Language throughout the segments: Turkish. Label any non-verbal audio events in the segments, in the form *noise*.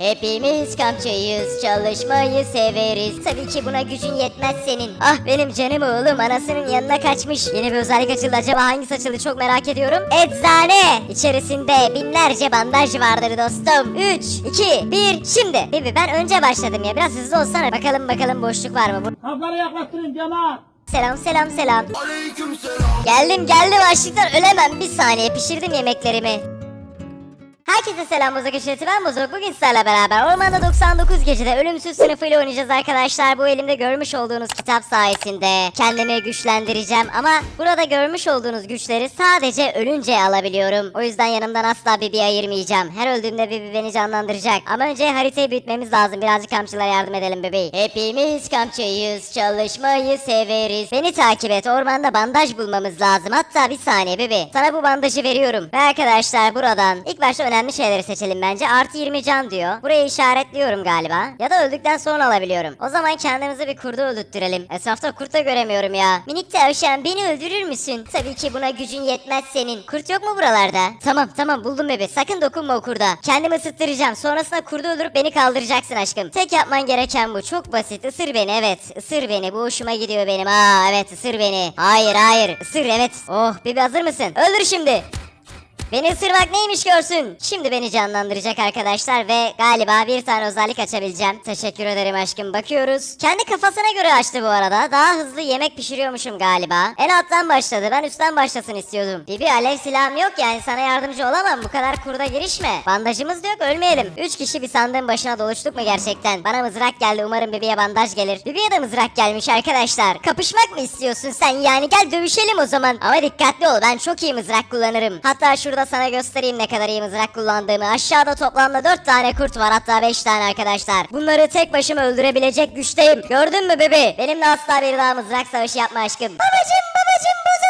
Hepimiz kampçıyız, çalışmayı severiz. Tabii ki buna gücün yetmez senin. Ah benim canım oğlum anasının yanına kaçmış. Yeni bir özellik açıldı acaba hangisi açıldı çok merak ediyorum. Eczane! İçerisinde binlerce bandaj vardır dostum. 3, 2, 1, şimdi. Bibi ben önce başladım ya biraz hızlı olsana. Bakalım bakalım boşluk var mı? Bu... Kapları yaklaştırın cemaat. Selam selam selam. Geldim geldim açlıktan ölemem. Bir saniye pişirdim yemeklerimi. Herkese selam Bozuk Işırtı ben Bozuk. Bugün sizlerle beraber Ormanda 99 Gece'de ölümsüz sınıfıyla oynayacağız arkadaşlar. Bu elimde görmüş olduğunuz kitap sayesinde kendimi güçlendireceğim. Ama burada görmüş olduğunuz güçleri sadece ölünce alabiliyorum. O yüzden yanımdan asla Bibi ayırmayacağım. Her öldüğümde Bibi beni canlandıracak. Ama önce haritayı büyütmemiz lazım. Birazcık kamçılara yardım edelim bebeği. Hepimiz kamçıyız, çalışmayı severiz. Beni takip et. Ormanda bandaj bulmamız lazım. Hatta bir saniye bebeği. Sana bu bandajı veriyorum. Ve arkadaşlar buradan ilk başta önemli şeyleri seçelim bence. Artı 20 can diyor. Burayı işaretliyorum galiba. Ya da öldükten sonra alabiliyorum. O zaman kendimizi bir kurdu öldürttürelim. Etrafta kurt da göremiyorum ya. Minik tavşan beni öldürür müsün? Tabii ki buna gücün yetmez senin. Kurt yok mu buralarda? Tamam tamam buldum bebe. Sakın dokunma o kurda. Kendimi ısıttıracağım. Sonrasında kurdu öldürüp beni kaldıracaksın aşkım. Tek yapman gereken bu. Çok basit. Isır beni evet. Isır beni. Bu hoşuma gidiyor benim. Aa evet ısır beni. Hayır hayır. Isır evet. Oh bebe hazır mısın? Öldür şimdi. Beni ısırmak neymiş görsün. Şimdi beni canlandıracak arkadaşlar ve galiba bir tane özellik açabileceğim. Teşekkür ederim aşkım. Bakıyoruz. Kendi kafasına göre açtı bu arada. Daha hızlı yemek pişiriyormuşum galiba. En alttan başladı. Ben üstten başlasın istiyordum. Bibi alev silahım yok yani sana yardımcı olamam. Bu kadar kurda girişme. Bandajımız da yok ölmeyelim. Üç kişi bir sandığın başına doluştuk mu gerçekten? Bana mızrak geldi. Umarım Bibi'ye bandaj gelir. Bibi'ye de mızrak gelmiş arkadaşlar. Kapışmak mı istiyorsun sen yani? Gel dövüşelim o zaman. Ama dikkatli ol. Ben çok iyi mızrak kullanırım. Hatta şurada sana göstereyim ne kadar iyi mızrak kullandığımı. Aşağıda toplamda 4 tane kurt var hatta 5 tane arkadaşlar. Bunları tek başıma öldürebilecek güçteyim. Gördün mü bebe? Benimle asla bir daha mızrak savaşı yapma aşkım. Babacım babacım bozuk.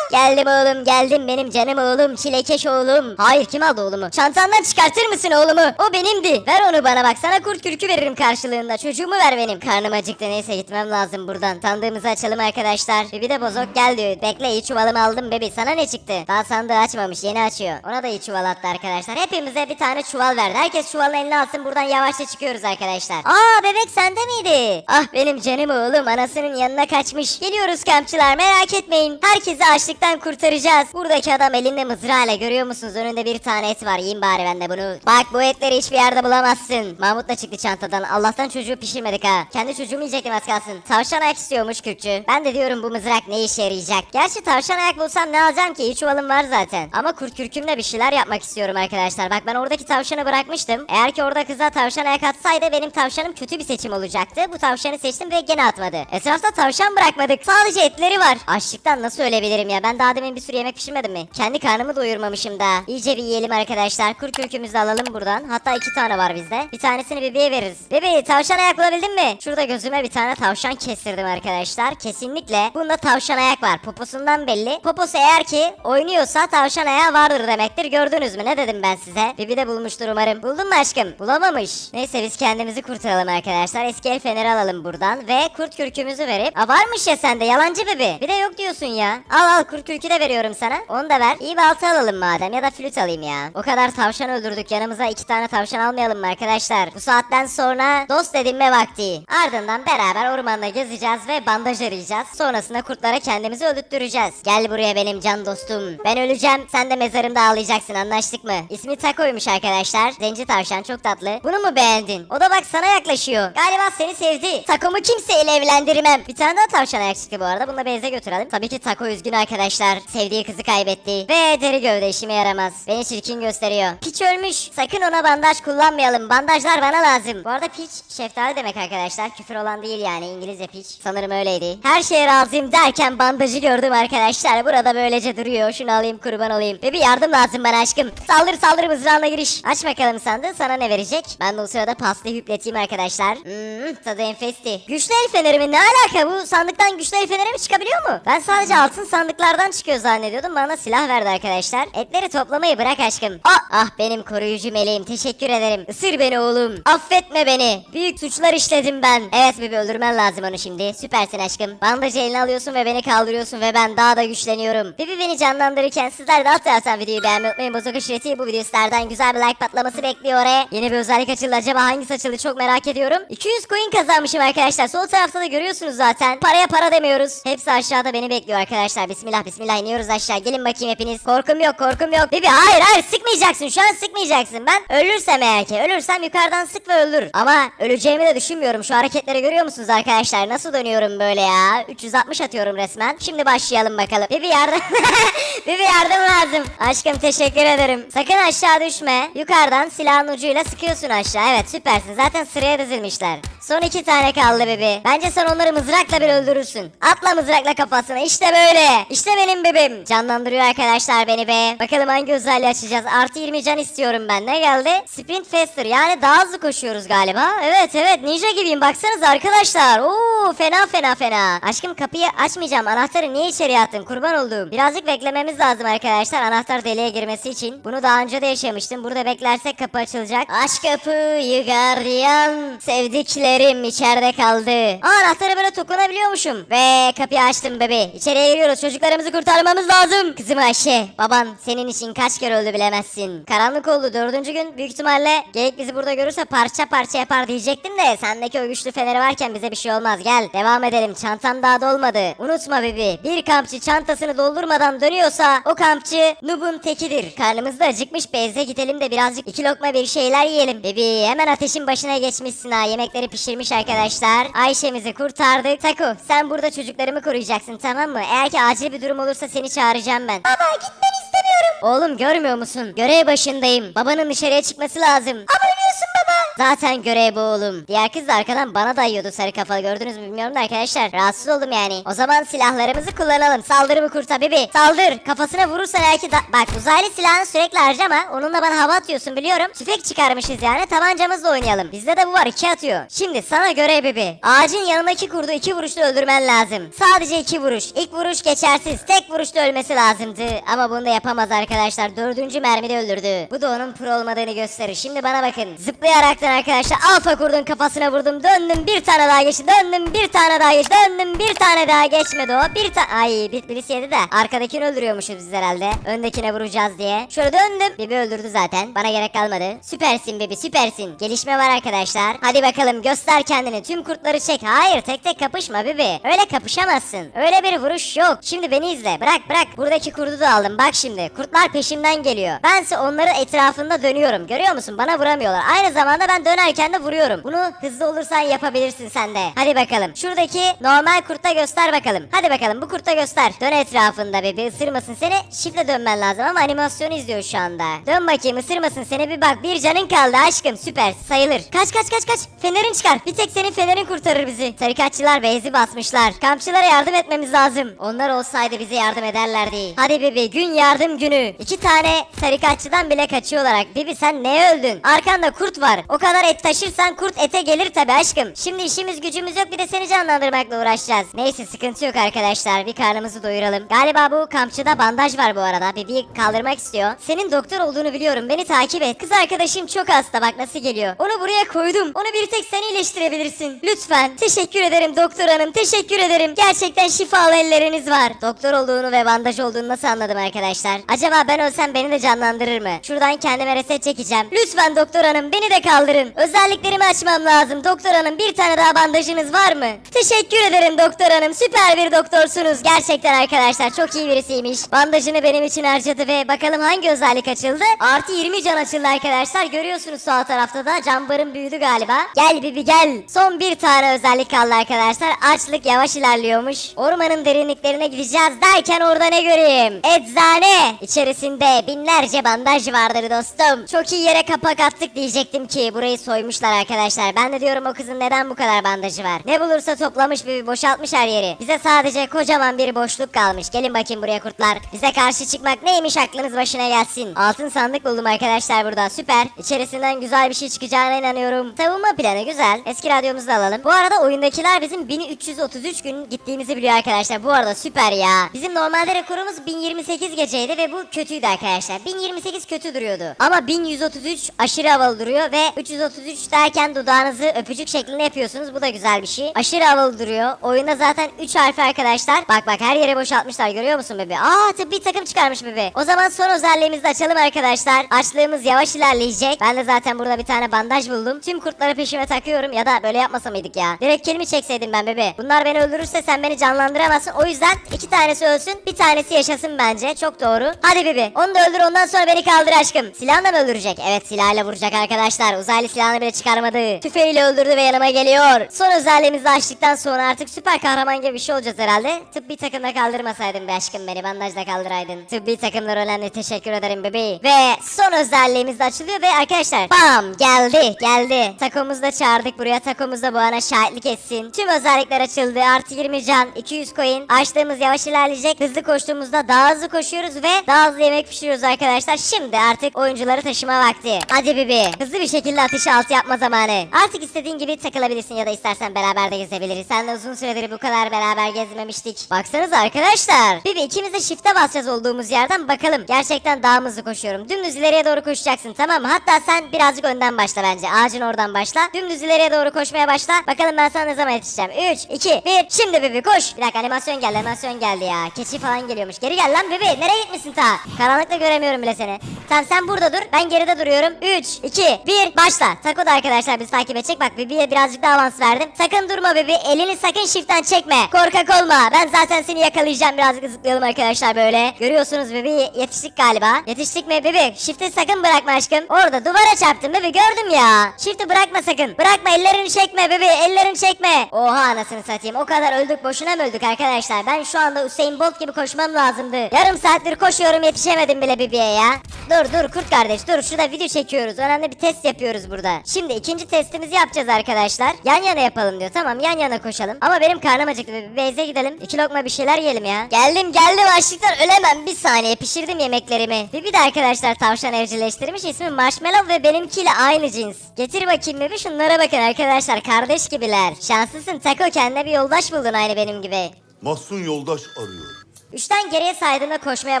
Geldim oğlum geldim benim canım oğlum çilekeş oğlum. Hayır kim aldı oğlumu? Çantandan çıkartır mısın oğlumu? O benimdi. Ver onu bana bak sana kurt kürkü veririm karşılığında. Çocuğumu ver benim. Karnım acıktı neyse gitmem lazım buradan. Sandığımızı açalım arkadaşlar. Bir de bozok gel. Bekle iyi çuvalımı aldım bebi. Sana ne çıktı? Daha sandığı açmamış yeni açıyor. Ona da iyi çuval attı arkadaşlar. Hepimize bir tane çuval verdi. Herkes çuvalın eline alsın buradan yavaşça çıkıyoruz arkadaşlar. Aa bebek sende miydi? Ah benim canım oğlum anasının yanına kaçmış. Geliyoruz kampçılar merak etmeyin. Herkesi açlıktan kurtaracağız. Buradaki adam elinde mızrağıyla görüyor musunuz? Önünde bir tane et var. Yiyin bari ben de bunu. Bak bu etleri hiçbir yerde bulamazsın. Mahmut da çıktı çantadan. Allah'tan çocuğu pişirmedik ha. Kendi çocuğumu yiyecektim az kalsın. Tavşan ayak istiyormuş kürkçü. Ben de diyorum bu mızrak ne işe yarayacak. Gerçi tavşan ayak bulsam ne alacağım ki? İyi çuvalım var zaten. Ama kurt kürkümle bir şeyler yapmak istiyorum arkadaşlar. Bak ben oradaki tavşanı bırakmıştım. Eğer ki orada kıza tavşan ayak atsaydı benim tavşanım kötü bir seçim olacaktı. Bu tavşanı seçtim ve gene atmadı. Etrafta tavşan bırakmadık. Sadece etleri var. Açlıktan nasıl ölebilirim ya? Ben daha demin bir sürü yemek pişirmedim mi? Kendi karnımı doyurmamışım daha. İyice bir yiyelim arkadaşlar. Kurt kürkümüzü alalım buradan. Hatta iki tane var bizde. Bir tanesini bebeğe veririz. Bebeği tavşan ayak bulabildin mi? Şurada gözüme bir tane tavşan kestirdim arkadaşlar. Kesinlikle bunda tavşan ayak var. Poposundan belli. Poposu eğer ki oynuyorsa tavşan ayağı vardır demektir. Gördünüz mü? Ne dedim ben size? Bibi de bulmuştur umarım. Buldun mu aşkım? Bulamamış. Neyse biz kendimizi kurtaralım arkadaşlar. Eski el feneri alalım buradan. Ve kurt kürkümüzü verip. Aa varmış ya sende yalancı bebi. Bir de yok diyorsun ya. Al al kurt kürkü de veriyorum sana. Onu da ver. İyi balta alalım madem ya da flüt alayım ya. O kadar tavşan öldürdük. Yanımıza iki tane tavşan almayalım mı arkadaşlar? Bu saatten sonra dost edinme vakti. Ardından beraber ormanda gezeceğiz ve bandaj arayacağız. Sonrasında kurtlara kendimizi öldürtüreceğiz. Gel buraya benim can dostum. Ben öleceğim. Sen de mezarımda ağlayacaksın. Anlaştık mı? İsmi Tako'ymuş arkadaşlar. Zenci tavşan çok tatlı. Bunu mu beğendin? O da bak sana yaklaşıyor. Galiba seni sevdi. Tako'mu kimseyle evlendirmem. Bir tane daha tavşan ayak çıktı bu arada. Bunu da benze götürelim. Tabii ki Tako üzgün arkadaşlar. Sevdiği kızı kaybetti. Ve deri gövde işime yaramaz. Beni çirkin gösteriyor. Piç ölmüş. Sakın ona bandaj kullanmayalım. Bandajlar bana lazım. Bu arada piç şeftali demek arkadaşlar. Küfür olan değil yani. İngilizce piç. Sanırım öyleydi. Her şeye razıyım derken bandajı gördüm arkadaşlar. Burada böylece duruyor. Şunu alayım kurban olayım. Ve bir yardım lazım bana aşkım. Saldır saldır mızrağına giriş. Aç bakalım sandığı sana ne verecek? Ben de o sırada pastayı hüpleteyim arkadaşlar. Hmm, tadı enfesti. Güçlü el feneri mi? Ne alaka bu? Sandıktan güçlü el feneri mi çıkabiliyor mu? Ben sadece altın sandıklarda yukarıdan çıkıyor zannediyordum. Bana silah verdi arkadaşlar. Etleri toplamayı bırak aşkım. Ah, ah benim koruyucu meleğim. Teşekkür ederim. Isır beni oğlum. Affetme beni. Büyük suçlar işledim ben. Evet bebi öldürmen lazım onu şimdi. Süpersin aşkım. Bandajı eline alıyorsun ve beni kaldırıyorsun ve ben daha da güçleniyorum. Bibi beni canlandırırken sizler de taraftan videoyu beğenmeyi unutmayın. Bozok aşireti bu video güzel bir like patlaması bekliyor oraya. Yeni bir özellik açıldı. Acaba hangisi açıldı çok merak ediyorum. 200 coin kazanmışım arkadaşlar. Sol tarafta da görüyorsunuz zaten. Paraya para demiyoruz. Hepsi aşağıda beni bekliyor arkadaşlar. Bismillah bismillah iniyoruz aşağı. Gelin bakayım hepiniz. Korkum yok korkum yok. Bibi hayır hayır sıkmayacaksın. Şu an sıkmayacaksın. Ben ölürsem eğer ki. Ölürsem yukarıdan sık ve öldür. Ama öleceğimi de düşünmüyorum. Şu hareketleri görüyor musunuz arkadaşlar? Nasıl dönüyorum böyle ya? 360 atıyorum resmen. Şimdi başlayalım bakalım. Bibi yardım. *laughs* Bibi yardım lazım. Aşkım teşekkür ederim. Sakın aşağı düşme. Yukarıdan silahın ucuyla sıkıyorsun aşağı. Evet süpersin. Zaten sıraya dizilmişler. Son iki tane kaldı bebi. Bence sen onları mızrakla bir öldürürsün. Atla mızrakla kafasına. İşte böyle. İşte benim bebim. Canlandırıyor arkadaşlar beni be. Bakalım hangi özelliği açacağız. Artı 20 can istiyorum ben. Ne geldi? Sprint faster. Yani daha hızlı koşuyoruz galiba. Evet evet ninja gibiyim. Baksanıza arkadaşlar. Oo fena fena fena. Aşkım kapıyı açmayacağım. Anahtarı niye içeriye attın? Kurban olduğum. Birazcık beklememiz lazım arkadaşlar. Anahtar deliğe girmesi için. Bunu daha önce de yaşamıştım. Burada beklersek kapı açılacak. Aç kapıyı gardiyan. Sevdiklerim içeride kaldı. Aa anahtarı böyle dokunabiliyormuşum. Ve kapıyı açtım bebe. İçeriye giriyoruz. Çocuklarımızı kurtarmamız lazım. Kızım Ayşe. Baban senin için kaç kere öldü bilemezsin. Karanlık oldu. Dördüncü gün büyük ihtimalle geyik bizi burada görürse parça parça yapar diyecektim de sendeki o güçlü feneri varken bize bir şey olmaz. Gel devam edelim. Çantam daha dolmadı. Unutma bebi. Bir kampçı çantasını doldurmadan dönüyorsa o kampçı nubun tekidir. Karnımız da acıkmış. Beyze gidelim de birazcık iki lokma bir şeyler yiyelim. Bebi hemen ateşin başına geçmişsin ha. Yemekleri pişirmiş arkadaşlar. Ayşe'mizi kurtardık. Taku sen burada çocuklarımı koruyacaksın tamam mı? Eğer ki acil bir durum olursa seni çağıracağım ben. Baba gitmeni istemiyorum. Oğlum görmüyor musun? Görev başındayım. Babanın dışarıya çıkması lazım. Ama ölüyorsun baba. Zaten görev bu oğlum. Diğer kız da arkadan bana dayıyordu sarı kafalı gördünüz mü bilmiyorum da arkadaşlar. Rahatsız oldum yani. O zaman silahlarımızı kullanalım. Saldırımı kurta bebi. Saldır. Kafasına vurursan belki da... Bak uzaylı silahını sürekli harcama. Onunla bana hava atıyorsun biliyorum. Tüfek çıkarmışız yani. Tabancamızla oynayalım. Bizde de bu var. iki atıyor. Şimdi sana görev bebi. Ağacın yanındaki kurdu iki vuruşla öldürmen lazım. Sadece iki vuruş. İlk vuruş geçersiz. Tek vuruşla ölmesi lazımdı. Ama bunu da yapamaz arkadaşlar. Dördüncü mermide öldürdü. Bu da onun pro olmadığını gösterir. Şimdi bana bakın. Zıplayaraktan arkadaşlar alfa kurdun kafasına vurdum. Döndüm bir tane daha geçti. Döndüm bir tane daha geçti. Döndüm bir tane daha geçmedi o. Bir tane... Ay bir, birisi yedi de. Arkadakini öldürüyormuşuz biz herhalde. Öndekine vuracağız diye. Şöyle döndüm. Bibi öldürdü zaten. Bana gerek kalmadı. Süpersin Bibi süpersin. Gelişme var arkadaşlar. Hadi bakalım göster kendini. Tüm kurtları çek. Hayır tek tek kapışma Bibi. Öyle kapışamazsın. Öyle bir vuruş yok. Şimdi beni izle. Bırak bırak. Buradaki kurdu da aldım. Bak şimdi. Kurtlar peşimden geliyor. Bense onların etrafında dönüyorum. Görüyor musun? Bana vuramıyorlar. Aynı zamanda ben dönerken de vuruyorum. Bunu hızlı olursan yapabilirsin sen de. Hadi bakalım. Şuradaki normal kurtta göster bakalım. Hadi bakalım bu kurtta göster. Dön etrafında bebi ısırmasın seni. Şifle dönmen lazım ama animasyonu izliyor şu anda. Dön bakayım ısırmasın seni bir bak. Bir canın kaldı aşkım süper sayılır. Kaç kaç kaç kaç. Fenerin çıkar. Bir tek senin fenerin kurtarır bizi. Tarikatçılar beyzi basmışlar. Kampçılara yardım etmemiz lazım. Onlar olsaydı bize yardım ederlerdi. Hadi bebi gün yardım günü. İki tane tarikatçıdan bile kaçıyorlar. Bibi sen neye öldün? Arkanda kurt var. O kadar et taşırsan kurt ete gelir tabi aşkım. Şimdi işimiz gücümüz yok bir de seni canlandırmakla uğraşacağız. Neyse sıkıntı yok arkadaşlar. Bir karnımızı doyuralım. Galiba bu kampçıda bandaj var bu arada. Bibi'yi kaldırmak istiyor. Senin doktor olduğunu biliyorum. Beni takip et. Kız arkadaşım çok hasta bak nasıl geliyor. Onu buraya koydum. Onu bir tek sen iyileştirebilirsin. Lütfen. Teşekkür ederim doktor hanım. Teşekkür ederim. Gerçekten şifalı elleriniz var. Doktor olduğunu ve bandaj olduğunu nasıl anladım arkadaşlar? Acaba ben ölsem beni de canlandırır mı? Şuradan kendime reset çekeceğim. Lütfen doktor hanım beni de kaldırın. Özelliklerimi açmam lazım. Doktor hanım bir tane daha bandajınız var mı? Teşekkür ederim doktor hanım. Süper bir doktorsunuz. Gerçekten arkadaşlar çok iyi birisiymiş. Bandajını benim için harcadı ve bakalım hangi özellik açıldı? Artı 20 can açıldı arkadaşlar. Görüyorsunuz sağ tarafta da cambarın büyüdü galiba. Gel Bibi gel. Son bir tane özellik kaldı arkadaşlar. Açlık yavaş ilerliyormuş. Ormanın derinliklerine gideceğiz derken orada ne göreyim? Eczane. İçerisinde binlerce bandaj vardır dostum. Çok iyi yere kapak attık diyecektim ki. burayı soymuşlar arkadaşlar. Ben de diyorum o kızın neden bu kadar bandajı var. Ne bulursa toplamış bir boşaltmış her yeri. Bize sadece kocaman bir boşluk kalmış. Gelin bakayım buraya kurtlar. Bize karşı çıkmak neymiş aklınız başına gelsin. Altın sandık buldum arkadaşlar burada. Süper. İçerisinden güzel bir şey çıkacağına inanıyorum. Savunma planı güzel. Eski radyomuzu da alalım. Bu arada oyundakiler bizim 1333 gün gittiğimizi biliyor arkadaşlar. Bu arada süper ya. Bizim normalde rekorumuz 1028 geceydi ve bu kötüydü arkadaşlar. 1028 kötü duruyordu. Ama 1133 aşırı havalı duruyor ve 333 derken dudağınızı öpücük şeklinde yapıyorsunuz. Bu da güzel bir şey. Aşırı havalı duruyor. Oyunda zaten 3 harfi arkadaşlar. Bak bak her yere boşaltmışlar görüyor musun bebe? Aa tıbbi takım çıkarmış bebe. O zaman son özelliğimizi açalım arkadaşlar. Açlığımız yavaş ilerleyecek. Ben de zaten burada bir tane bandaj buldum. Tüm kurtları peşime takıyorum ya da böyle yapmasa mıydık ya? Direkt kelimi çekseydim ben bebe. Bunlar beni öldürürse sen beni canlandıramazsın. O yüzden iki tanesi ölsün bir tanesi yaşasın bence. Çok doğru. Hadi bebe onu da öldür ondan sonra beni kaldır aşkım. Silahla mı öldürecek? Evet silahla vuracak arkadaşlar. Uzaylı silahını bile çıkarmadı. Tüfeğiyle öldürdü ve yanıma geliyor. Son özelliğimizi açtıktan sonra artık süper kahraman gibi bir şey olacağız herhalde. Tıbbi takımda kaldırmasaydın be aşkım beni. Bandajda kaldıraydın. Tıbbi takımlar önemli. Teşekkür ederim bebeği. Ve son özelliğimiz açılıyor ve arkadaşlar bam geldi geldi. Takomuzu da çağırdık buraya. Takomuz da bu ana şahitlik etsin. Tüm özellikler açıldı. Artı 20 can, 200 coin. Açtığımız yavaş ilerleyecek. Hızlı koştuğumuzda daha hızlı koşuyoruz ve daha hızlı yemek pişiriyoruz arkadaşlar. Şimdi artık oyuncuları taşıma vakti. Hadi bebi. Hızlı bir şekilde ateşi altı yapma zamanı. Artık istediğin gibi takılabilirsin ya da istersen beraber de gezebiliriz. Seninle uzun süredir bu kadar beraber gezmemiştik. Baksanıza arkadaşlar. Bibi ikimiz de shift'e basacağız olduğumuz yerden bakalım. Gerçekten daha hızlı koşuyorum. Dümdüz ileriye doğru koşacaksın tamam mı? Hatta sen birazcık önden başla bence. Ağacın oradan başla. Dümdüz ileriye doğru koşmaya başla. Bakalım ben sana ne zaman yetişeceğim. 3, 2, 1. Şimdi bebi koş. Bir dakika animasyon geldi animasyon geldi ya. Keçi falan geliyormuş. Geri gel lan bebi. Nereye gitmişsin ta? Karanlıkta göremiyorum bile seni. Tamam sen burada dur. Ben geride duruyorum. 3, 2, 1. Başla. Tako da arkadaşlar biz takip edecek. Bak bebiye birazcık daha avans verdim. Sakın durma bebi. Elini sakın shift'ten çekme. Korkak olma. Ben zaten seni yakalayacağım. Birazcık zıplayalım arkadaşlar böyle. Görüyorsunuz bebi yetiştik galiba. Yetiştik mi bebi? Shift'i sakın bırakma aşkım. Orada duvara çarptım bebi gördüm ya. Shift'i bırakma sakın. Bırakma ellerini çekme bebi. Ellerini çekme. Oha anasını satayım. O kadar öldük boşuna mı öldük arkadaşlar? Ben şu anda Usain Bolt gibi koşmam lazımdı. Yarım saattir koşuyorum yetişemedim bile bebiye ya. Dur dur kurt kardeş dur şurada video çekiyoruz. Önemli bir test yapıyoruz burada. Şimdi ikinci testimizi yapacağız arkadaşlar. Yan yana yapalım diyor. Tamam yan yana koşalım. Ama benim karnım acıktı. Bir beyze gidelim. İki lokma bir şeyler yiyelim ya. Geldim geldim açlıktan ölemem. Bir saniye pişirdim yemeklerimi. Bir de arkadaşlar tavşan evcilleştirmiş. İsmi Marshmallow ve benimkiyle aynı cins. Getir bakayım bir şunlara bakın arkadaşlar. Kardeş gibiler. Şanslısın Taco kendine bir yoldaş buldun aynı benim gibi. Mahsun yoldaş arıyor. Üçten geriye saydığımda koşmaya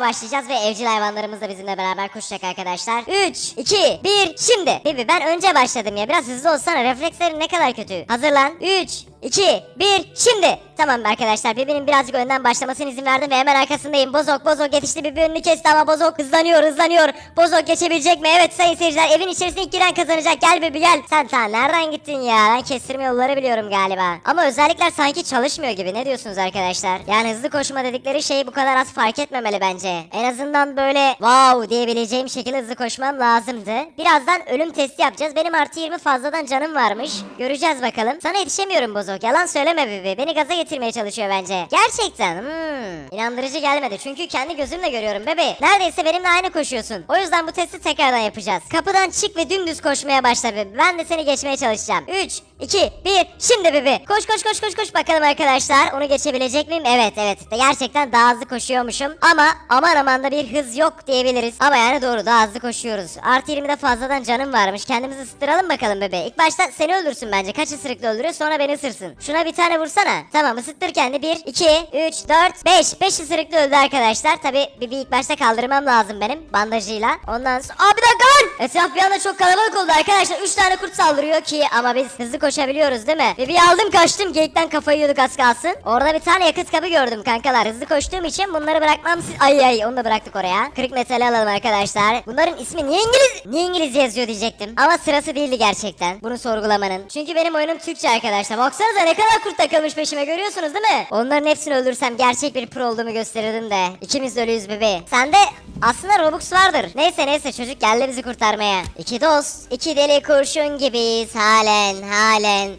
başlayacağız ve evcil hayvanlarımız da bizimle beraber koşacak arkadaşlar. 3, 2, 1, şimdi. Bibi ben önce başladım ya biraz hızlı olsana reflekslerin ne kadar kötü. Hazırlan. 3, 2, 1, şimdi. Tamam arkadaşlar Bibi'nin birazcık önden başlamasına izin verdim ve hemen arkasındayım. Bozok Bozok yetişti Bibi önünü kesti ama Bozok hızlanıyor hızlanıyor. Bozok geçebilecek mi? Evet sayın seyirciler evin içerisine ilk giren kazanacak. Gel Bibi gel. Sen ta nereden gittin ya? Ben kestirme yolları biliyorum galiba. Ama özellikler sanki çalışmıyor gibi. Ne diyorsunuz arkadaşlar? Yani hızlı koşma dedikleri şeyi bu kadar az fark etmemeli bence. En azından böyle wow diyebileceğim şekilde hızlı koşmam lazımdı. Birazdan ölüm testi yapacağız. Benim artı 20 fazladan canım varmış. Göreceğiz bakalım. Sana yetişemiyorum Bozok. Yalan söyleme Bibi. Beni gaza getirmeye çalışıyor bence. Gerçekten. Hmm. İnandırıcı gelmedi. Çünkü kendi gözümle görüyorum bebe. Neredeyse benimle aynı koşuyorsun. O yüzden bu testi tekrardan yapacağız. Kapıdan çık ve dümdüz koşmaya başla bebe. Ben de seni geçmeye çalışacağım. 3, 2, 1. Şimdi bebe. Koş koş koş koş koş bakalım arkadaşlar. Onu geçebilecek miyim? Evet evet. Gerçekten daha hızlı koşuyormuşum. Ama aman aman da bir hız yok diyebiliriz. Ama yani doğru daha hızlı koşuyoruz. Artı 20'de fazladan canım varmış. Kendimizi ısıtıralım bakalım bebe. İlk başta seni öldürsün bence. Kaç ısırıkla öldürüyor sonra beni ısırsın. Şuna bir tane vursana. Tamam ısıttır kendi. 1, 2, 3, 4, 5. 5 ısırıkla öldü arkadaşlar. Tabi bir ilk başta kaldırmam lazım benim bandajıyla. Ondan sonra... Aa bir dakika! Etraf bir anda çok kalabalık oldu arkadaşlar. 3 tane kurt saldırıyor ki ama biz hızlı koşabiliyoruz değil mi? Bebeği aldım kaçtım. Geyikten kafayı yiyorduk az kalsın. Orada bir tane yakıt kabı gördüm kankalar. Hızlı koştuğum için bunları bırakmam siz... Ay ay onu da bıraktık oraya. Kırık metali alalım arkadaşlar. Bunların ismi niye İngiliz... Niye İngilizce yazıyor diyecektim. Ama sırası değildi gerçekten. Bunu sorgulamanın. Çünkü benim oyunum Türkçe arkadaşlar. Baksanıza ne kadar kurt takılmış peşime görüyorsunuz değil mi? Onların hepsini öldürsem gerçek bir pro olduğumu gösterirdim de. İkimiz de ölüyüz bebeği. Sende aslında Robux vardır. Neyse neyse çocuk geldi bizi kurtarmaya. İki dost, iki deli kurşun gibiyiz halen halen.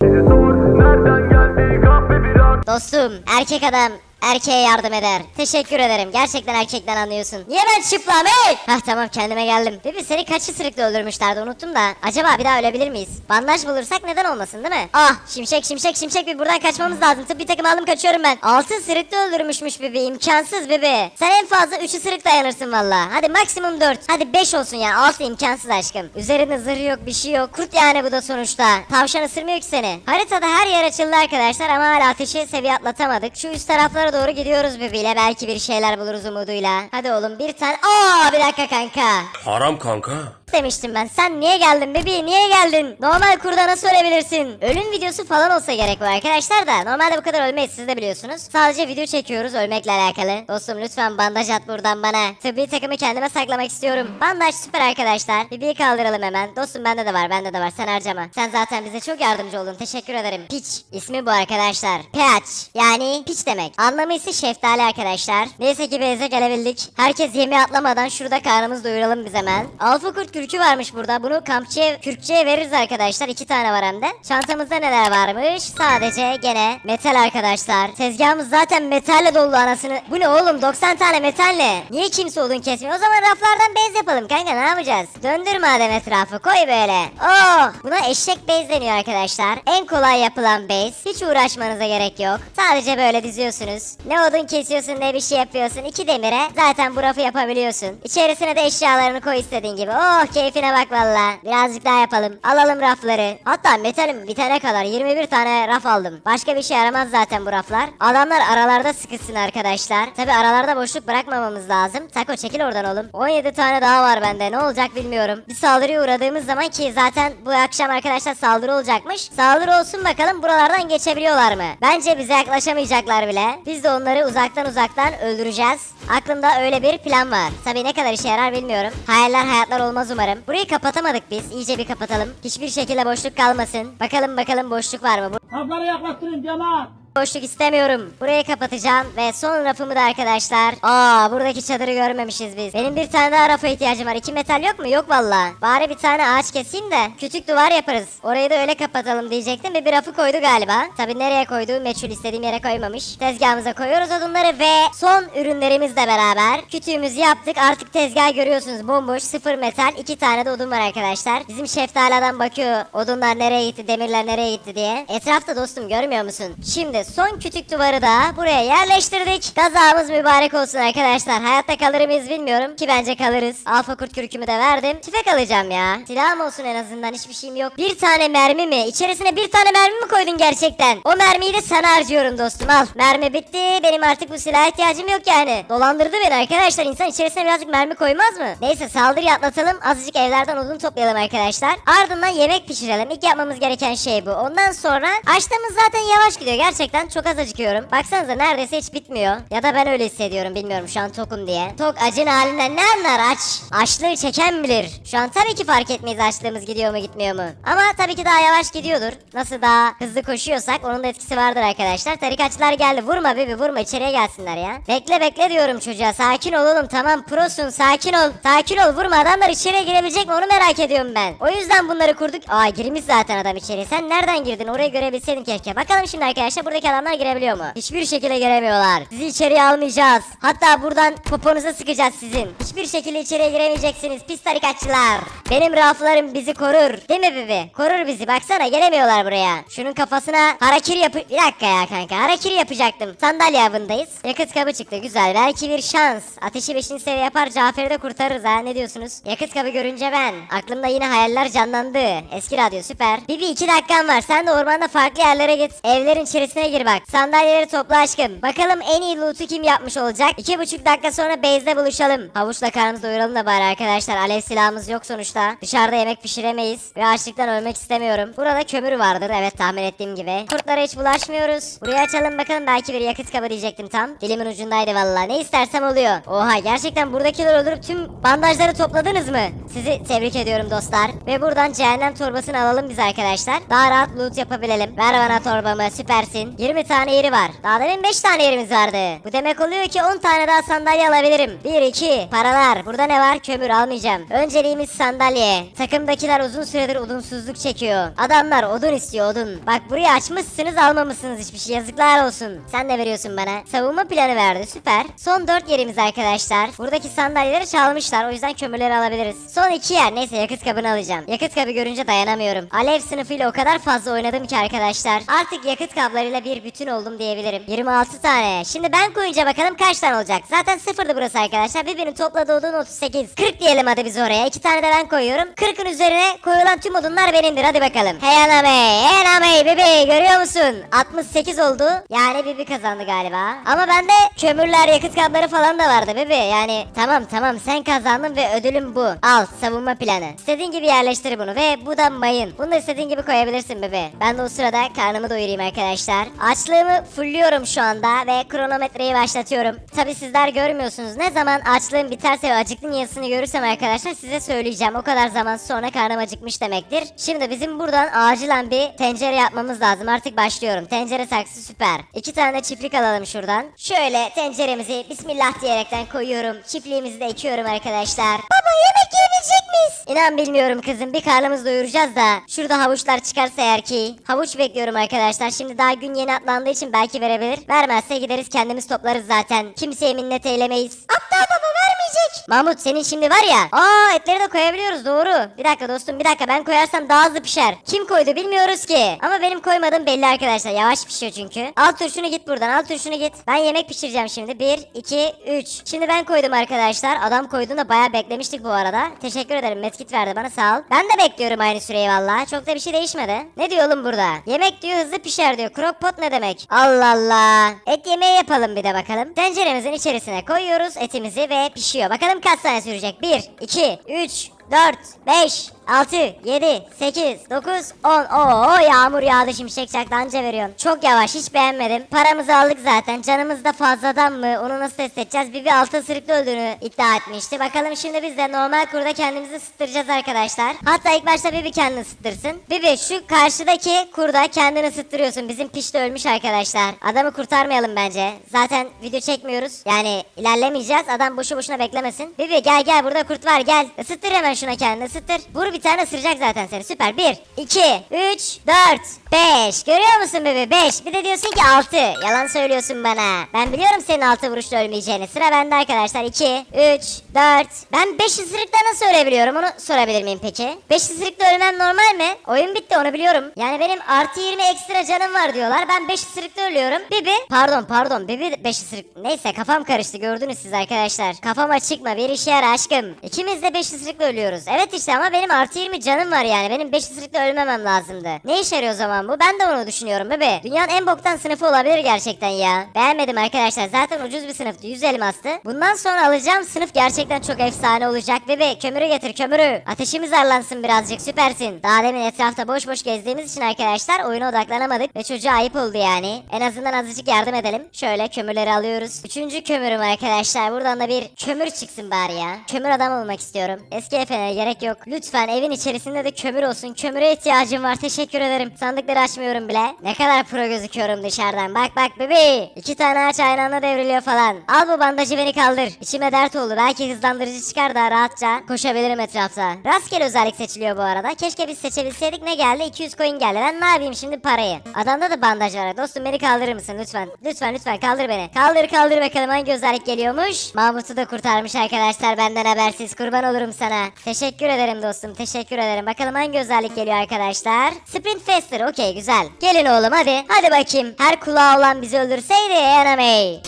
Dostum, erkek adam, erkeğe yardım eder. Teşekkür ederim. Gerçekten erkekten anlıyorsun. Niye ben çıplam hey? Hah tamam kendime geldim. Bibi seni kaç ısırıkla öldürmüşlerdi unuttum da. Acaba bir daha ölebilir miyiz? Bandaj bulursak neden olmasın değil mi? Ah şimşek şimşek şimşek bir buradan kaçmamız lazım. Tıp bir takım aldım kaçıyorum ben. Altı ısırıkla öldürmüşmüş Bibi. imkansız Bibi. Sen en fazla 3 ısırık dayanırsın valla. Hadi maksimum 4. Hadi 5 olsun yani. 6 imkansız aşkım. Üzerinde zırh yok bir şey yok. Kurt yani bu da sonuçta. Tavşan ısırmıyor ki seni. Haritada her yer açıldı arkadaşlar ama hala ateşi seviye atlatamadık. Şu üst taraflara doğru gidiyoruz Bibi'yle. Belki bir şeyler buluruz umuduyla. Hadi oğlum bir tane. Aa bir dakika kanka. Haram kanka. Demiştim ben. Sen niye geldin bebeğim niye geldin? Normal kurda nasıl ölebilirsin? Ölüm videosu falan olsa gerek bu arkadaşlar da. Normalde bu kadar ölmeyiz siz de biliyorsunuz. Sadece video çekiyoruz ölmekle alakalı. Dostum lütfen bandaj at buradan bana. Tıbbi takımı kendime saklamak istiyorum. Bandaj süper arkadaşlar. Bibi'yi kaldıralım hemen. Dostum bende de var bende de var sen harcama. Sen zaten bize çok yardımcı oldun teşekkür ederim. Piç ismi bu arkadaşlar. Peach yani piç demek. Anlamı ise şeftali arkadaşlar. Neyse ki Beyze gelebildik. Herkes yemeğe atlamadan şurada karnımızı doyuralım biz hemen. Alfa kurt kürkü varmış burada. Bunu kampçıya, kürkçüye veririz arkadaşlar. İki tane var hem de. Çantamızda neler varmış? Sadece gene metal arkadaşlar. Tezgahımız zaten metalle dolu anasını. Bu ne oğlum 90 tane metal ne? Niye kimse odun kesmiyor? O zaman raflardan bez yapalım kanka ne yapacağız? Döndür madem etrafı koy böyle. Oh buna eşek bez deniyor arkadaşlar. En kolay yapılan bez. Hiç uğraşmanıza gerek yok. Sadece böyle diziyorsunuz. Ne odun kesiyorsun ne bir şey yapıyorsun. İki demire zaten bu rafı yapabiliyorsun. İçerisine de eşyalarını koy istediğin gibi. Oh keyfine bak valla. Birazcık daha yapalım. Alalım rafları. Hatta metalim bitene kadar 21 tane raf aldım. Başka bir şey yaramaz zaten bu raflar. Adamlar aralarda sıkışsın arkadaşlar. Tabi aralarda boşluk bırakmamamız lazım. Tako çekil oradan oğlum. 17 tane daha var bende. Ne olacak bilmiyorum. Bir saldırıya uğradığımız zaman ki zaten bu akşam arkadaşlar saldırı olacakmış. Saldırı olsun bakalım buralardan geçebiliyorlar mı? Bence bize yaklaşamayacaklar bile. Biz de onları uzaktan uzaktan öldüreceğiz. Aklımda öyle bir plan var. Tabi ne kadar işe yarar bilmiyorum. Hayaller hayatlar olmaz umarım. Burayı kapatamadık biz. İyice bir kapatalım. Hiçbir şekilde boşluk kalmasın. Bakalım bakalım boşluk var mı? Bu Kapları yaklaştırın cemaat. Boşluk istemiyorum. Burayı kapatacağım ve son rafımı da arkadaşlar. Aa buradaki çadırı görmemişiz biz. Benim bir tane daha rafa ihtiyacım var. İki metal yok mu? Yok valla. Bari bir tane ağaç keseyim de küçük duvar yaparız. Orayı da öyle kapatalım diyecektim ve bir rafı koydu galiba. Tabi nereye koyduğu meçhul istediğim yere koymamış. Tezgahımıza koyuyoruz odunları ve son ürünlerimizle beraber kütüğümüzü yaptık. Artık tezgah görüyorsunuz bomboş sıfır metal. iki tane de odun var arkadaşlar. Bizim şeftaladan bakıyor odunlar nereye gitti demirler nereye gitti diye. Etrafta dostum görmüyor musun? Şimdi son kütük duvarı da buraya yerleştirdik. Kazamız mübarek olsun arkadaşlar. Hayatta kalır mıyız bilmiyorum ki bence kalırız. Alfa kurt kürkümü de verdim. Tüfek alacağım ya. Silahım olsun en azından hiçbir şeyim yok. Bir tane mermi mi? İçerisine bir tane mermi mi koydun gerçekten? O mermiyi de sana harcıyorum dostum al. Mermi bitti. Benim artık bu silaha ihtiyacım yok yani. Dolandırdı beni arkadaşlar. İnsan içerisine birazcık mermi koymaz mı? Neyse saldırıyı atlatalım. Azıcık evlerden odun toplayalım arkadaşlar. Ardından yemek pişirelim. İlk yapmamız gereken şey bu. Ondan sonra açlığımız zaten yavaş gidiyor. Gerçekten çok az acıkıyorum. Baksanıza neredeyse hiç bitmiyor. Ya da ben öyle hissediyorum bilmiyorum şu an tokum diye. Tok acın halinden ne anlar aç? Açlığı çeken bilir. Şu an tabii ki fark etmeyiz açlığımız gidiyor mu gitmiyor mu. Ama tabii ki daha yavaş gidiyordur. Nasıl daha hızlı koşuyorsak onun da etkisi vardır arkadaşlar. Tarikatçılar geldi. Vurma bebi vurma içeriye gelsinler ya. Bekle bekle diyorum çocuğa. Sakin ol oğlum tamam prosun sakin ol. Sakin ol vurma adamlar içeriye girebilecek mi onu merak ediyorum ben. O yüzden bunları kurduk. Aa girmiş zaten adam içeriye. Sen nereden girdin orayı görebilseydin keşke. Bakalım şimdi arkadaşlar buradaki adamlar girebiliyor mu? Hiçbir şekilde giremiyorlar. Sizi içeriye almayacağız. Hatta buradan poponuza sıkacağız sizin. Hiçbir şekilde içeriye giremeyeceksiniz pis tarikatçılar. Benim raflarım bizi korur. Değil mi bebi? Korur bizi. Baksana gelemiyorlar buraya. Şunun kafasına harakiri yapı... Bir dakika ya kanka. Harakiri yapacaktım. Sandalye avındayız. Yakıt kabı çıktı. Güzel. Belki bir şans. Ateşi 5. seviye yapar. Cafer'i de kurtarırız ha. Ne diyorsunuz? Yakıt kabı görünce ben. Aklımda yine hayaller canlandı. Eski radyo süper. Bibi 2 dakikan var. Sen de ormanda farklı yerlere git. Evlerin içerisine gir bak. Sandalyeleri topla aşkım. Bakalım en iyi loot'u kim yapmış olacak? 2,5 dakika sonra base'de buluşalım. Havuçla karnımızı doyuralım da bari arkadaşlar. Alev silahımız yok sonuçta. Dışarıda yemek pişiremeyiz. Ve açlıktan ölmek istemiyorum. Burada kömür vardır. Evet tahmin ettiğim gibi. Kurtlara hiç bulaşmıyoruz. Burayı açalım bakalım. Belki bir yakıt kabı diyecektim tam. Dilimin ucundaydı valla. Ne istersem oluyor. Oha gerçekten buradakileri öldürüp tüm bandajları topladınız mı? Sizi tebrik ediyorum dostlar. Ve buradan cehennem torbasını alalım biz arkadaşlar. Daha rahat loot yapabilelim. Ver bana torbamı süpersin. 20 tane yeri var. Daha demin 5 tane yerimiz vardı. Bu demek oluyor ki 10 tane daha sandalye alabilirim. 1 2 paralar. Burada ne var? Kömür almayacağım. Önceliğimiz sandalye. Takımdakiler uzun süredir odunsuzluk çekiyor. Adamlar odun istiyor odun. Bak burayı açmışsınız almamışsınız hiçbir şey. Yazıklar olsun. Sen ne veriyorsun bana? Savunma planı verdi. Süper. Son 4 yerimiz arkadaşlar. Buradaki sandalyeleri çalmışlar. O yüzden kömürleri alabiliriz. Son 2 yer. Neyse yakıt kabını alacağım. Yakıt kabı görünce dayanamıyorum. Alev sınıfıyla o kadar fazla oynadım ki arkadaşlar. Artık yakıt kablarıyla bir bütün oldum diyebilirim. 26 tane. Şimdi ben koyunca bakalım kaç tane olacak. Zaten sıfırdı burası arkadaşlar. Birbirini topladığı odun 38. 40 diyelim hadi biz oraya. 2 tane de ben koyuyorum. 40'ın üzerine koyulan tüm odunlar benimdir. Hadi bakalım. Hey anamey. Hey anamey bebeği görüyor musun? 68 oldu. Yani Bibi kazandı galiba. Ama bende kömürler, yakıt kabları falan da vardı Bibi. Yani tamam tamam sen kazandın ve ödülüm bu. Al savunma planı. İstediğin gibi yerleştir bunu ve bu da mayın. Bunu da istediğin gibi koyabilirsin Bibi. Ben de o sırada karnımı doyurayım arkadaşlar. Açlığımı fulluyorum şu anda ve kronometreyi başlatıyorum. Tabi sizler görmüyorsunuz. Ne zaman açlığım biterse ve acıktığım yazısını görürsem arkadaşlar size söyleyeceğim. O kadar zaman sonra karnım acıkmış demektir. Şimdi bizim buradan acilen bir tencere yapmamız lazım. Artık başlıyorum. Tencere saksı süper. İki tane çiftlik alalım şuradan. Şöyle tenceremizi bismillah diyerekten koyuyorum. Çiftliğimizi de ekiyorum arkadaşlar. Baba yemek yiyebilecek miyiz? İnan bilmiyorum kızım. Bir karnımızı doyuracağız da. Şurada havuçlar çıkarsa eğer ki. Havuç bekliyorum arkadaşlar. Şimdi daha gün yeni atlandığı için belki verebilir. Vermezse gideriz kendimiz toplarız zaten. Kimseye minnet eylemeyiz. Aptal baba vermeyecek. Mahmut senin şimdi var ya. Aa etleri de koyabiliyoruz doğru. Bir dakika dostum bir dakika ben koyarsam daha hızlı pişer. Kim koydu bilmiyoruz ki. Ama benim koymadığım belli arkadaşlar. Yavaş pişiyor çünkü. Al turşunu git buradan al turşunu git. Ben yemek pişireceğim şimdi. 1, 2, 3. Şimdi ben koydum arkadaşlar. Adam koyduğunda bayağı beklemiştik bu arada. Teşekkür ederim. Medkit verdi bana sağ ol. Ben de bekliyorum aynı süreyi valla. Çok da bir şey değişmedi. Ne diyor oğlum burada? Yemek diyor hızlı pişer diyor. Crockpot ne demek? Allah Allah. Et yemeği yapalım bir de bakalım. Tenceremizin içerisine koyuyoruz etimizi ve pişiyor. Bakalım kaç saniye sürecek? 1, 2, 3, 4, 5, 6, 7, 8, 9, 10. Oo yağmur yağdı şimşek çaktı anca veriyorsun. Çok yavaş hiç beğenmedim. Paramızı aldık zaten. Canımız da fazladan mı? Onu nasıl test edeceğiz? Bibi altın sırıklı öldüğünü iddia etmişti. Bakalım şimdi biz de normal kurda kendimizi ısıttıracağız arkadaşlar. Hatta ilk başta Bibi kendini ısıttırsın. Bibi şu karşıdaki kurda kendini ısıttırıyorsun. Bizim pişti ölmüş arkadaşlar. Adamı kurtarmayalım bence. Zaten video çekmiyoruz. Yani ilerlemeyeceğiz. Adam boşu boşuna beklemesin. Bibi gel gel burada kurt var gel. Isıttır hemen şuna kendini ısıttır. Vur bir tane ısıracak zaten seni. Süper. 1, 2, 3, 4, 5. Görüyor musun bebe? 5. Bir de diyorsun ki 6. Yalan söylüyorsun bana. Ben biliyorum senin 6 vuruşla ölmeyeceğini. Sıra bende arkadaşlar. 2, 3, 4. Ben 5 ısırıkta nasıl ölebiliyorum? Onu sorabilir miyim peki? 5 ısırıkta ölmem normal mi? Oyun bitti onu biliyorum. Yani benim artı 20 ekstra canım var diyorlar. Ben 5 ısırıkta ölüyorum. Bibi. Pardon pardon. Bibi 5 ısırık. Neyse kafam karıştı gördünüz siz arkadaşlar. Kafama çıkma bir işe yara aşkım. İkimiz de 5 ısırıkla ölüyoruz. Evet işte ama benim artı 20 canım var yani. Benim 5 ısırıkla ölmemem lazımdı. Ne işe yarıyor o zaman bu? Ben de onu düşünüyorum bebe. Dünyanın en boktan sınıfı olabilir gerçekten ya. Beğenmedim arkadaşlar. Zaten ucuz bir sınıftı. 100 elmastı. Bundan sonra alacağım sınıf gerçekten çok efsane olacak bebe. Kömürü getir kömürü. Ateşimiz arlansın birazcık süpersin. Daha demin etrafta boş boş gezdiğimiz için arkadaşlar oyuna odaklanamadık. Ve çocuğa ayıp oldu yani. En azından azıcık yardım edelim. Şöyle kömürleri alıyoruz. Üçüncü kömürüm arkadaşlar. Buradan da bir kömür çıksın bari ya. Kömür adam olmak istiyorum. Eski efendim gerek yok. Lütfen evin içerisinde de kömür olsun. Kömüre ihtiyacım var. Teşekkür ederim. Sandıkları açmıyorum bile. Ne kadar pro gözüküyorum dışarıdan. Bak bak bebeği. İki tane ağaç aynı anda devriliyor falan. Al bu bandajı beni kaldır. İçime dert oldu. Belki hızlandırıcı çıkar da rahatça koşabilirim etrafta. Rastgele özellik seçiliyor bu arada. Keşke biz seçebilseydik. Ne geldi? 200 coin geldi. Ben ne yapayım şimdi parayı? Adamda da bandaj var. Dostum beni kaldırır mısın lütfen? Lütfen lütfen kaldır beni. Kaldır kaldır bakalım hangi özellik geliyormuş. Mahmut'u da kurtarmış arkadaşlar benden habersiz. Kurban olurum sana. Teşekkür ederim dostum. Teşekkür ederim. Bakalım hangi özellik geliyor arkadaşlar. Sprint Faster. Okey güzel. Gelin oğlum hadi. Hadi bakayım. Her kulağı olan bizi öldürseydi Enamey.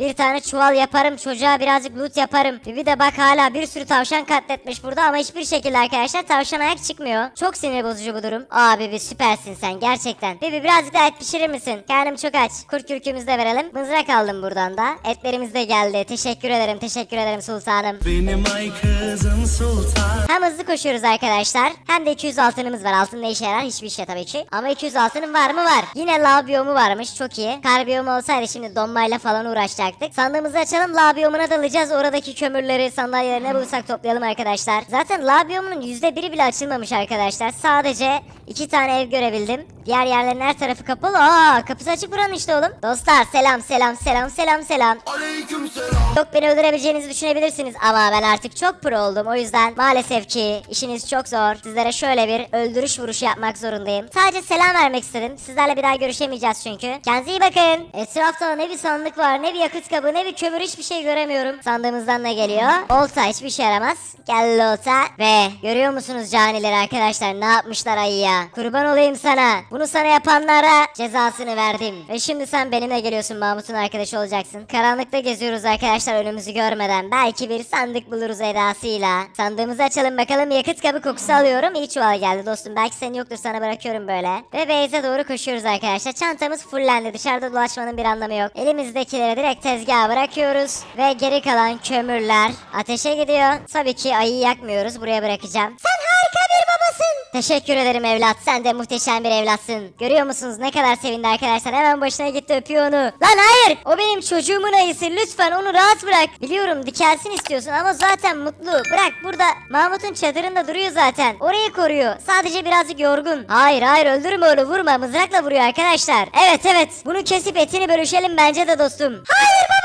Bir tane çuval yaparım çocuğa birazcık loot yaparım. Bir de bak hala bir sürü tavşan katletmiş burada ama hiçbir şekilde arkadaşlar tavşan ayak çıkmıyor. Çok sinir bozucu bu durum. Abi bir süpersin sen gerçekten. Bibi birazcık daha et pişirir misin? Karnım çok aç. Kurt kürkümüzü de verelim. Mızrak aldım buradan da. Etlerimiz de geldi. Teşekkür ederim teşekkür ederim sultanım. Benim ay kızım sultan Hem hızlı koşuyoruz arkadaşlar. Hem de 200 altınımız var. Altın ne işe yarar? Hiçbir işe tabii ki. Ama 200 altının var mı var. Yine lav biyomu varmış. Çok iyi. Kar biyomu olsaydı şimdi donmayla falan uğraşacak yapacaktık. Sandığımızı açalım. La biyomuna dalacağız. Oradaki kömürleri, sandalyeleri ne bulursak toplayalım arkadaşlar. Zaten la biyomunun %1'i bile açılmamış arkadaşlar. Sadece iki tane ev görebildim. Diğer yerlerin her tarafı kapalı. Aa kapısı açık buranın işte oğlum. Dostlar selam selam selam selam selam. Aleyküm selam. Yok beni öldürebileceğinizi düşünebilirsiniz ama ben artık çok pro oldum. O yüzden maalesef ki işiniz çok zor. Sizlere şöyle bir öldürüş vuruşu yapmak zorundayım. Sadece selam vermek istedim. Sizlerle bir daha görüşemeyeceğiz çünkü. Kendinize iyi bakın. Etrafta ne bir sandık var, ne bir yakıt kabı, ne bir kömür hiçbir şey göremiyorum. Sandığımızdan ne geliyor? Olta hiçbir şey yaramaz. Gel olta. Ve görüyor musunuz canileri arkadaşlar ne yapmışlar ayıya? Kurban olayım sana. Bunu sana yapanlara cezasını verdim. Ve şimdi sen benimle geliyorsun Mahmut'un arkadaşı olacaksın. Karanlıkta geziyoruz arkadaşlar önümüzü görmeden. Belki bir sandık buluruz edasıyla. Sandığımızı açalım bakalım yakıt kabı kokusu alıyorum. İyi çuval geldi dostum. Belki senin yoktur sana bırakıyorum böyle. Ve Beyze doğru koşuyoruz arkadaşlar. Çantamız fullendi. Dışarıda dolaşmanın bir anlamı yok. Elimizdekileri direkt tezgaha bırakıyoruz. Ve geri kalan kömürler ateşe gidiyor. Tabii ki ayıyı yakmıyoruz. Buraya bırakacağım. Sen harika bir babasın. Teşekkür ederim evlat. Sen de muhteşem bir evlatsın. Görüyor musunuz ne kadar sevindi arkadaşlar. Hemen başına gitti öpüyor onu. Lan hayır. O benim çocuğumun ayısı. Lütfen onu rahat bırak. Biliyorum dikelsin istiyorsun ama zaten mutlu. Bırak burada. Mahmut'un çadırında duruyor zaten. Orayı koruyor. Sadece birazcık yorgun. Hayır hayır öldürme onu vurma. Mızrakla vuruyor arkadaşlar. Evet evet. Bunu kesip etini bölüşelim bence de dostum. Hayır baba.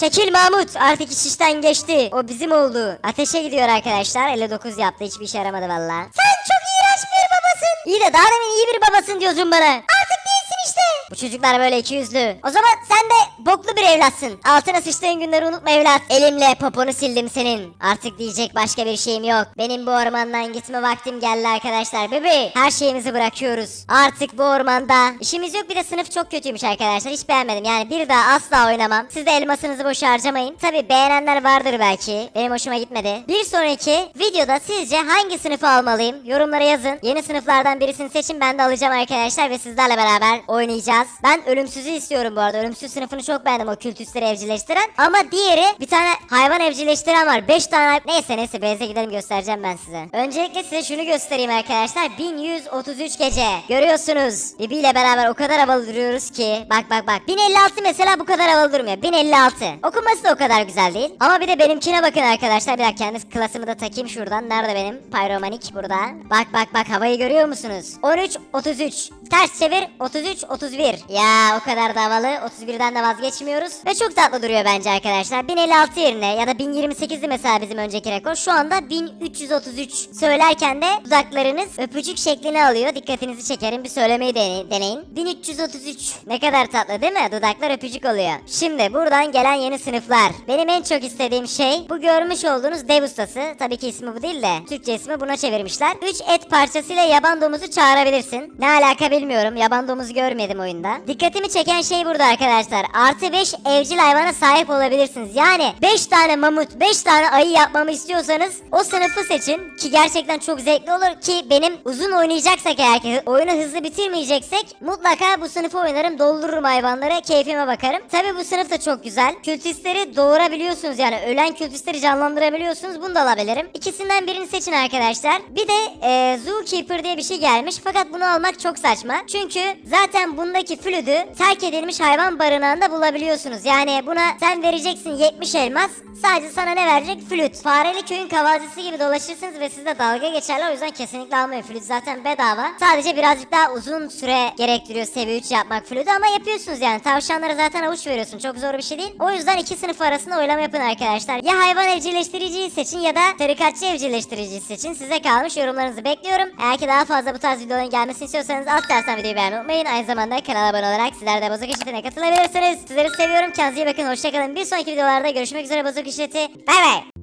Çekil Mahmut. Artık iş işten geçti. O bizim oldu. Ateşe gidiyor arkadaşlar. 59 yaptı. Hiçbir işe yaramadı valla. Sen çok iğrenç bir babasın. İyi de daha demin iyi bir babasın diyorsun bana. Artık işte. Bu çocuklar böyle iki yüzlü. O zaman sen de boklu bir evlatsın. Altına sıçtığın günleri unutma evlat. Elimle poponu sildim senin. Artık diyecek başka bir şeyim yok. Benim bu ormandan gitme vaktim geldi arkadaşlar. Bebe her şeyimizi bırakıyoruz. Artık bu ormanda işimiz yok bir de sınıf çok kötüymüş arkadaşlar. Hiç beğenmedim. Yani bir daha asla oynamam. Siz de elmasınızı boş harcamayın. Tabi beğenenler vardır belki. Benim hoşuma gitmedi. Bir sonraki videoda sizce hangi sınıfı almalıyım? Yorumlara yazın. Yeni sınıflardan birisini seçin ben de alacağım arkadaşlar ve sizlerle beraber oynayacağız. Ben ölümsüzü istiyorum bu arada. Ölümsüz sınıfını çok beğendim o kültüsleri evcilleştiren. Ama diğeri bir tane hayvan evcilleştiren var. 5 tane neyse neyse beyze gidelim göstereceğim ben size. Öncelikle size şunu göstereyim arkadaşlar. 1133 gece. Görüyorsunuz. Bibi ile beraber o kadar havalı duruyoruz ki. Bak bak bak. 1056 mesela bu kadar havalı durmuyor. 1056. Okunması da o kadar güzel değil. Ama bir de benimkine bakın arkadaşlar. Bir dakika kendi klasımı da takayım şuradan. Nerede benim? Pyromanik burada. Bak bak bak havayı görüyor musunuz? 13 33. Ters çevir 33 31. Ya o kadar da havalı. 31'den de vazgeçmiyoruz. Ve çok tatlı duruyor bence arkadaşlar. 1056 yerine ya da 1028'di mesela bizim önceki rekor. Şu anda 1333. Söylerken de dudaklarınız öpücük şeklini alıyor. Dikkatinizi çekerim bir söylemeyi dene- deneyin. 1333. Ne kadar tatlı değil mi? Dudaklar öpücük oluyor. Şimdi buradan gelen yeni sınıflar. Benim en çok istediğim şey bu görmüş olduğunuz dev ustası. Tabii ki ismi bu değil de Türkçe ismi buna çevirmişler. 3 et parçasıyla yaban domuzu çağırabilirsin. Ne alaka bilmiyorum. Yaban domuzu görmedim oyunda. Dikkatimi çeken şey burada arkadaşlar. Artı 5 evcil hayvana sahip olabilirsiniz. Yani 5 tane mamut, 5 tane ayı yapmamı istiyorsanız o sınıfı seçin. Ki gerçekten çok zevkli olur ki benim uzun oynayacaksak eğer ki oyunu hızlı bitirmeyeceksek mutlaka bu sınıfı oynarım. Doldururum hayvanları. Keyfime bakarım. Tabi bu sınıf da çok güzel. Kültistleri doğurabiliyorsunuz yani. Ölen kültistleri canlandırabiliyorsunuz. Bunu da alabilirim. İkisinden birini seçin arkadaşlar. Bir de e, Zookeeper diye bir şey gelmiş. Fakat bunu almak çok saçma. Çünkü zaten bundaki flüdü terk edilmiş hayvan barınağında bulabiliyorsunuz. Yani buna sen vereceksin 70 elmas. Sadece sana ne verecek? Flüt. Fareli köyün kavalcısı gibi dolaşırsınız ve sizle dalga geçerler. O yüzden kesinlikle almayın. Flüt zaten bedava. Sadece birazcık daha uzun süre gerektiriyor seviye 3 yapmak flütü ama yapıyorsunuz yani. Tavşanlara zaten avuç veriyorsun. Çok zor bir şey değil. O yüzden iki sınıf arasında oylama yapın arkadaşlar. Ya hayvan evcilleştiriciyi seçin ya da tarikatçı evcilleştiriciyi seçin. Size kalmış yorumlarınızı bekliyorum. Eğer ki daha fazla bu tarz videoların gelmesini istiyorsanız alt taraftan videoyu beğenmeyi unutmayın. Aynı kanala abone olarak sizler de bozuk işletine katılabilirsiniz. Sizleri seviyorum. Kendinize bakın. Hoşçakalın. Bir sonraki videolarda görüşmek üzere bozuk işleti. Bay bay.